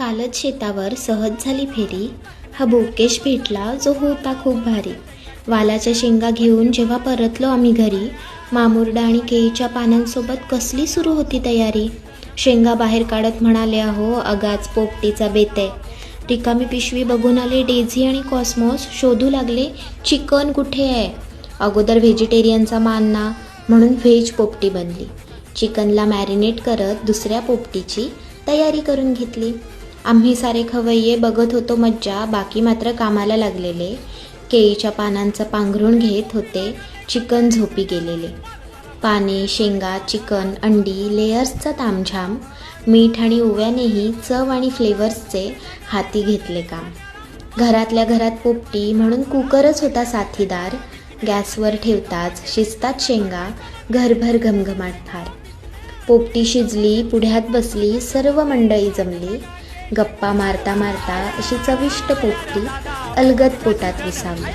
कालच शेतावर सहज झाली फेरी. हा बोकेश भेटला जो होता खूप भारी. वालाच्या शेंगा घेऊन जेव्हा परतलो आम्ही घरी मामुरडा आणि केळीच्या पानांसोबत कसली सुरू होती तयारी? शेंगा बाहेर काढत म्हणाले अहो अगाच पोपटीचा बेते रिकामी पिशवी बघून आले डेझी आणि कॉस्मॉस. शोधू लागले चिकन कुठे आहे? अगोदर व्हेजिटेरियनचा मानना. म्हणून व्हेज पोपटी बनली. चिकनला मॅरिनेट करत दुसऱ्या पोपटीची तयारी करून घेतली. आम्ही सारे खवय्ये बघत होतो मज्जा बाकी मात्र कामाला लागलेले. केळीच्या पानांचं पांघरून घेत होते चिकन झोपी गेलेले. पाने शेंगा चिकन अंडी लेयर्सचा तामझाम मीठ आणि ओव्यानेही चव आणि फ्लेवर्सचे हाती घेतले काम. घरातल्या घरात पोपटी म्हणून कुकरच होता साथीदार. गॅसवर ठेवताच शिजतात शेंगा घरभर घमघमाट फार. पोपटी शिजली पुढ्यात बसली सर्व मंडळी जमली. गप्पा मारता मारता अशी चविष्ट पोपटी अलगद पोटात विसावली